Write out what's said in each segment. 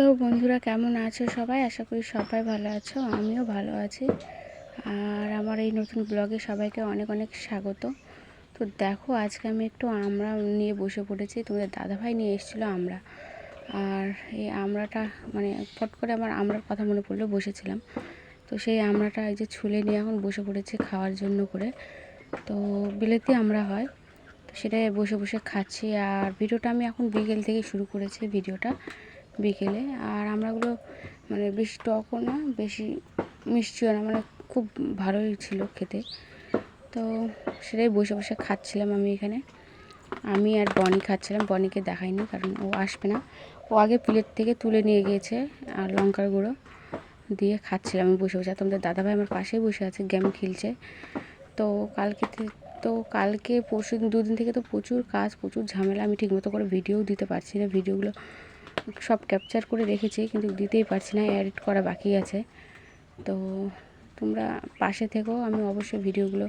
তো বন্ধুরা কেমন আছো সবাই? আশা করি সবাই ভালো আছো, আমিও ভালো আছি। আর আমার এই নতুন ব্লগে সবাইকে অনেক অনেক স্বাগত। তো দেখো, আজকে আমি একটু আমরা নিয়ে বসে পড়েছি, তোমাদের দাদাভাই নিয়ে এসেছিল আমরা। আর এই আমরাটা মানে ফট করে আমার আমড়ার কথা মনে পড়ল, বসেছিলাম। তো সেই আমরাটা এই যে ছুলে নিয়ে এখন বসে পড়েছি খাওয়ার জন্য করে। তো বিলেতি আমরা হয়, তো সেটাই বসে বসে খাচ্ছি। আর ভিডিওটা আমি এখন বিকেল থেকে শুরু করেছি, ভিডিওটা। বিকেলে। আর আমরাগুলো মানে বেশি টকও না, বেশি মিষ্টিও না মানে খুব ভালোই ছিল খেতে। তো সেটাই বসে বসে খাচ্ছিলাম আমি এখানে। আমি আর বনি খাচ্ছিলাম, বনিকে দেখাইনি কারণ ও আসবে না। ও আগে প্লেট থেকে তুলে নিয়ে গিয়েছে, আর লঙ্কার গুঁড়ো দিয়ে খাচ্ছিলাম আমি বসে বসে। তোমাদের দাদাভাই আমার পাশেই বসে আছে, গেম খেলছে। তো কালকে তো কালকে পরশু দিন দুদিন থেকে তো প্রচুর কাজ, প্রচুর ঝামেলা, আমি ঠিকমতো করে ভিডিও দিতে পারছি না। ভিডিওগুলো সব ক্যাপচার করে রেখেছি, কিন্তু দিতেই পারছি না এডিট করা বাকি আছে। তো তোমরা পাশে থেকেও আমি অবশ্যই ভিডিওগুলো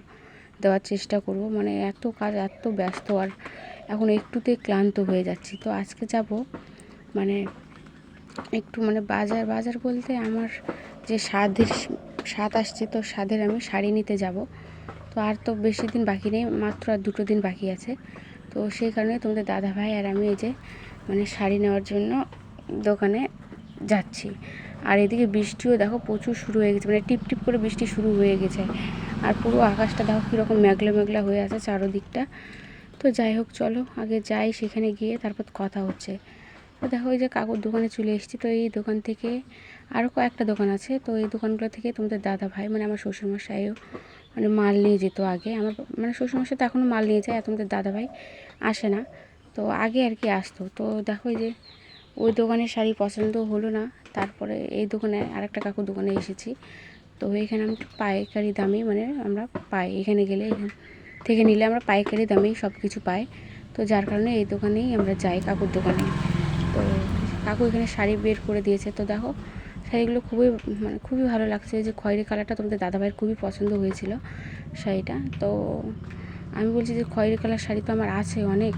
দেওয়ার চেষ্টা করব। মানে এত কাজ, এত ব্যস্ত, আর এখন একটুতে ক্লান্ত হয়ে যাচ্ছি। তো আজকে যাব মানে একটু মানে বাজার বাজার বলতে আমার যে স্বাদের, স্বাদ আসছে, তো স্বাদের আমি শাড়ি নিতে যাব। তো আর তো বেশি দিন বাকি নেই, মাত্র আর দুটো দিন বাকি আছে। তো সেই কারণে তোমাদের দাদা ভাই আর আমি এই যে মানে শাড়ি নেওয়ার জন্য দোকানে যাচ্ছি। আর এদিকে বৃষ্টিও দেখো প্রচুর শুরু হয়ে গেছে মানে টিপ টিপ করে বৃষ্টি শুরু হয়ে গেছে। আর পুরো আকাশটা দেখো কীরকম মেঘলা মেঘলা হয়ে আছে চারোদিকটা। তো যাই হোক, চলো আগে যাই সেখানে গিয়ে তারপর কথা হচ্ছে। তো দেখো ওই যে কাকুর দোকানে চলে এসেছি, তো এই দোকান থেকে আরও কয়েকটা দোকান আছে। তো এই দোকানগুলো থেকে তোমাদের দাদা ভাই মানে আমার শ্বশুরমশাইও মানে মাল নিয়ে যেত আগে। আমার মানে শ্বশুরমশাই তো এখনও মাল নিয়ে যায় আর তোমাদের দাদা ভাই আসে না। তো আগে আর কি আসতো। তো দেখো যে, ওই দোকানের শাড়ি পছন্দ হলো না, তারপরে এই দোকানে আরেকটা কাকুর দোকানে এসেছি। তো এখানে আমি পাইকারি দামে মানে আমরা পাই, এখানে গেলে এখান থেকে নিলে আমরা পাইকারি দামেই সব কিছু পাই। তো যার কারণে এই দোকানেই আমরা যাই কাকুর দোকানে। তো কাকু এখানে শাড়ি বের করে দিয়েছে। তো দেখো, শাড়িগুলো খুবই মানে খুবই ভালো লাগছে। যে খয়েরি কালারটা তোমাদের দাদাভাইয়ের খুবই পছন্দ হয়েছিল শাড়িটা। তো আমি বলছি যে খয়েরি কালার শাড়ি তো আমার আছে অনেক।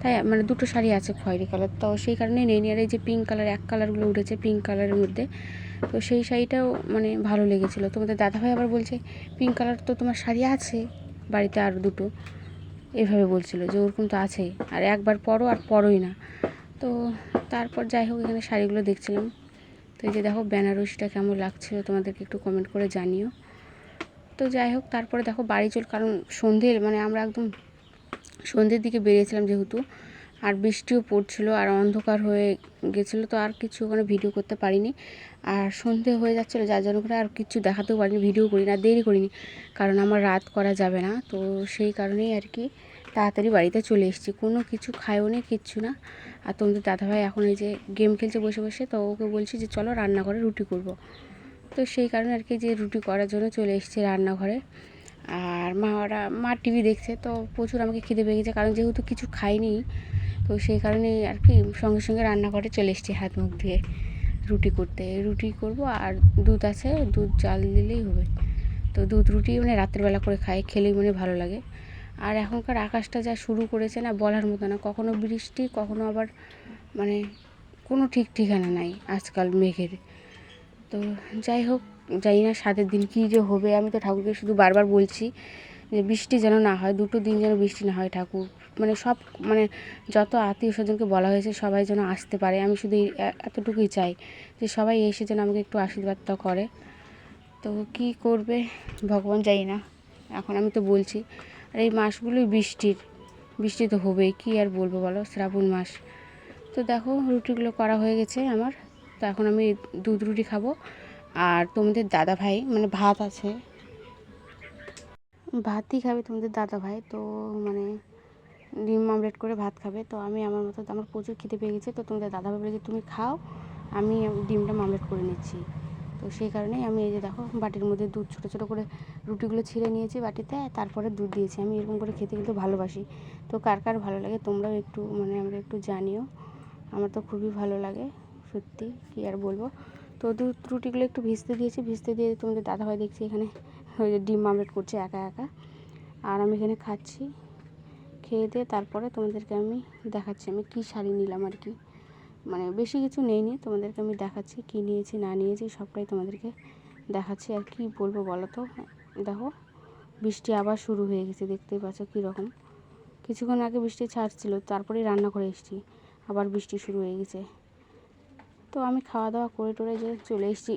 তাই মানে দুটো শাড়ি আছে খয়েরি কালার। তো সেই কারণে নেই এই যে পিঙ্ক কালার এক কালারগুলো উঠেছে পিঙ্ক কালারের মধ্যে। তো সেই শাড়িটাও মানে ভালো লেগেছিলো। তোমাদের দাদাভাই আবার বলছে পিঙ্ক কালার তো তোমার শাড়ি আছে, বাড়িতে আর দুটো। এভাবে বলছিল যে, ওরকম তো আছেই আর একবার পরো আর পরোই না। তো তারপর যাই হোক, এখানে শাড়িগুলো দেখছিলাম। তো এই যে দেখো, বেনারসিটা কেমন লাগছিল তোমাদেরকে একটু কমেন্ট করে জানিও। তো যাই হোক, তারপরে দেখো বাড়ি চল, কারণ সন্ধে মানে আমরা একদম সন্ধ্যের দিকে বেরিয়েছিলাম যেহেতু, আর বৃষ্টিও পড়ছিল, আর অন্ধকার হয়ে গেছিল, তো আর কিছু ওখানে ভিডিও করতে পারিনি। আর সন্ধে হয়ে যাচ্ছিল, যার জন্য করে আর কিছু দেখাতেও পারিনি, ভিডিও করি না দেরি করিনি, কারণ আমার রাত করা যাবে না। তো সেই কারণেই আর কি তাড়াতাড়ি বাড়িতে চলে এসেছি। কোনো কিছু খায়ও নি, কিচ্ছু না। আর তোমাদের দাদাভাই এখন এই যে গেম খেলছে বসে বসে, তো ওকে বলছি যে চলো রান্নাঘরে রুটি করব। তো সেই কারণে আর কি যে রুটি করার জন্য চলে এসেছি রান্নাঘরে। আর মা ওরা, মা টিভি দেখছে, তো প্রচুর আমাকে খিদে পেয়ে গেছে, কারণ যেহেতু কিছু খাইনি, তো সেই কারণে আর কি সঙ্গে সঙ্গে রান্নাঘরে চলে এসেছি হাত মুখ ধুয়ে রুটি করতে। রুটি করব আর দুধ আছে, দুধ জাল দিলেই হবে। তো দুধ রুটি মানে রাত্রেবেলা করে খাই, খেলেই মনে ভালো লাগে। আর এখনকার আকাশটা যা শুরু করেছে না বলার মতো না, কখনো বৃষ্টি, কখনো আবার মানে কোনো ঠিক ঠিকানা নাই আজকাল মেঘের। তো যাই হোক জানি না সাতের দিন কী যে হবে। আমি তো ঠাকুরকে শুধু বারবার বলছি যে বৃষ্টি যেন না হয়, দুটো দিন যেন বৃষ্টি না হয় ঠাকুর। মানে সব মানে যত আত্মীয় স্বজনকে বলা হয়েছে সবাই যেন আসতে পারে। আমি শুধু এতটুকুই চাই যে সবাই এসে যেন আমাকে একটু আশীর্বাদটা করে। তো কি করবে ভগবান জানি না। এখন আমি তো বলছি, আর এই মাসগুলোই বৃষ্টির। বৃষ্টি তো হবেই, কী আর বলব বলো, শ্রাবণ মাস। তো দেখো রুটিগুলো করা হয়ে গেছে আমার। তো এখন আমি দুধ রুটি খাব। আর তোমাদের দাদা ভাই মানে ভাত আছে। ভাতই খাবে তোমাদের দাদা ভাই তো মানে ডিম আমলেট করে ভাত খাবে। তো আমি আমার মতো, আমার প্রচুর খেতে পেয়ে গেছে, তো তোমাদের দাদা ভাই বলে যে তুমি খাও, আমি ডিমটা আমলেট করে নিচ্ছি। তো সেই কারণেই আমি এই যে দেখো, বাটির মধ্যে দুধ, ছোটো ছোটো করে রুটিগুলো ছিঁড়ে নিয়েছি বাটিতে, তারপরে দুধ দিয়েছি। আমি এরকম করে খেতে কিন্তু ভালোবাসি। তো কার কার ভালো লাগে তোমরাও একটু মানে আমরা একটু জানিও। আমার তো খুবই ভালো লাগে, সত্যি, কী আর বলব? তো দুধ রুটিগুলো একটু ভিজতে দিয়েছি, ভিজতে দিয়ে তোমাদের দাদাভাই দেখছি এখানে ওই ডিম আমলেট করছে একা একা। আর আমি এখানে খাচ্ছি, খেয়ে দিয়ে তারপরে তোমাদেরকে আমি দেখাচ্ছি, আমি কী শাড়ি নিলাম আর কি। মানে বেশি কিছু নেইনি, তোমাদেরকে আমি দেখাচ্ছি কী নিয়েছি, না নিয়েছি, সবটাই তোমাদেরকে দেখাচ্ছি আর কি বলব বলো তো? দেখো, বৃষ্টি আবার শুরু হয়ে গেছে, দেখতেই পাচ্ছ কীরকম। কিছুক্ষণ আগে বৃষ্টি ছাড়ছিল, তারপরেই রান্না করে এসেছি, আবার বৃষ্টি শুরু হয়ে গেছে। তো আমি খাওয়া দাওয়া করে টোরে যে চলে এসেছি,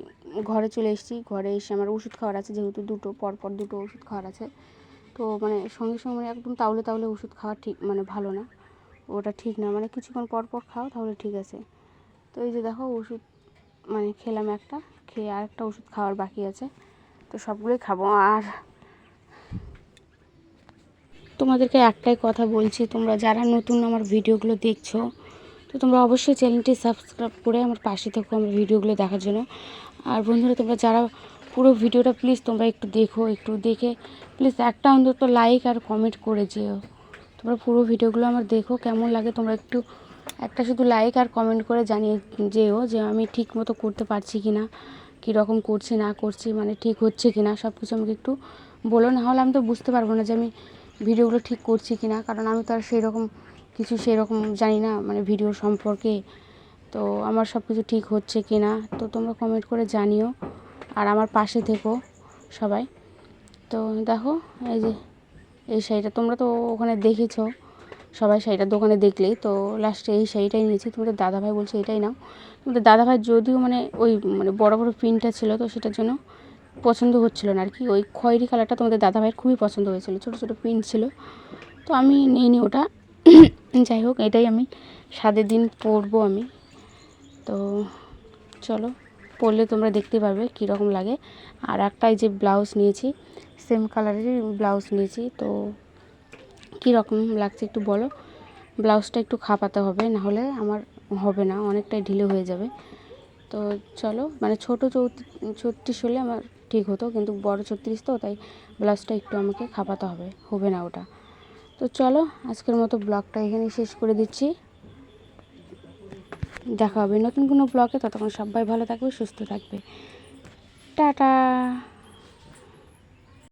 ঘরে চলে এসেছি। ঘরে এসে আমার ওষুধ খাওয়ার আছে, যেহেতু দুটো, পরপর দুটো ওষুধ খাওয়ার আছে। তো মানে সঙ্গে সঙ্গে মানে একদম তাহলে তাহলে ওষুধ খাওয়া ঠিক মানে ভালো না। ওটা ঠিক না মানে কিছুক্ষণ পর পর খাও, তাহলে ঠিক আছে। তো এই যে দেখো ওষুধ মানে খেলাম একটা, খেয়ে আরেকটা ওষুধ খাওয়ার বাকি আছে। তো সবগুলোই খাব। আর তোমাদেরকে একটাই কথা বলছি, তোমরা যারা নতুন আমার ভিডিওগুলো দেখছ তো তোমরা অবশ্যই চ্যানেলটি সাবস্ক্রাইব করে আমার পাশে থেকো আমার ভিডিওগুলো দেখার জন্য। আর বন্ধুরা, তোমরা যারা পুরো ভিডিওটা প্লিজ তোমরা একটু দেখো, একটু দেখে প্লিজ একটা অন্তত লাইক আর কমেন্ট করে যেও। তোমরা পুরো ভিডিওগুলো আমার দেখো, কেমন লাগে তোমরা একটু একটা শুধু লাইক আর কমেন্ট করে জানিয়ে যেও যে আমি ঠিক মতো করতে পারছি কি না কীরকম করছি, না করছি মানে ঠিক হচ্ছে কি না সব কিছু আমাকে একটু বলো। না হলে আমি তো বুঝতে পারব না যে আমি ভিডিওগুলো ঠিক করছি কি না কারণ আমি তো আর সেই রকম কিছু সেরকম জানি না মানে ভিডিও সম্পর্কে। তো আমার সব কিছু ঠিক হচ্ছে কি না তো তোমরা কমেন্ট করে জানিও। আর আমার পাশে থেকো সবাই। তো দেখো, এই যে, এই শাড়িটা, তোমরা তো ওখানে দেখেছ, সবাই শাড়িটা দোকানে দেখলেই। তো লাস্টে এই শাড়িটাই নিয়েছি, তোমাদের দাদাভাই বলছে এটাই নাও। তোমাদের দাদাভাই যদিও মানে ওই মানে বড় বড় প্রিন্টটা ছিল, তো সেটার জন্য পছন্দ হচ্ছিল না আর কি ওই খয়েরি কালারটা তোমাদের দাদাভাইয়ের খুবই পছন্দ হয়েছিল, ছোটো ছোটো প্রিন্ট ছিল। তো আমি নিইনি ওটা। যাই হোক এটাই আমি স্বাদের দিন পরবো আমি। তো চলো, পরলে তোমরা দেখতে পারবে কীরকম লাগে। আর একটা এই যে ব্লাউজ নিয়েছি সেম কালারেরই ব্লাউজ নিয়েছি, তো কীরকম লাগছে একটু বলো। ব্লাউজটা একটু খাপাতে হবে না হলে আমার হবে না, অনেকটাই ঢিলে হয়ে যাবে। তো চলো মানে ছোটো ছত্রিশ হলে আমার ঠিক হতো, কিন্তু বড় ছত্রিশ তো, তাই ব্লাউজটা একটু আমাকে খাপাতে হবে হবে না ওটা। তো চলো, আজকের মতো ব্লগটা এখানে শেষ করে দিচ্ছি। দেখা হবে নতুন কোনো ব্লগে, ততক্ষণ সবাই ভালো থাকবে, সুস্থ থাকবে। টাটা!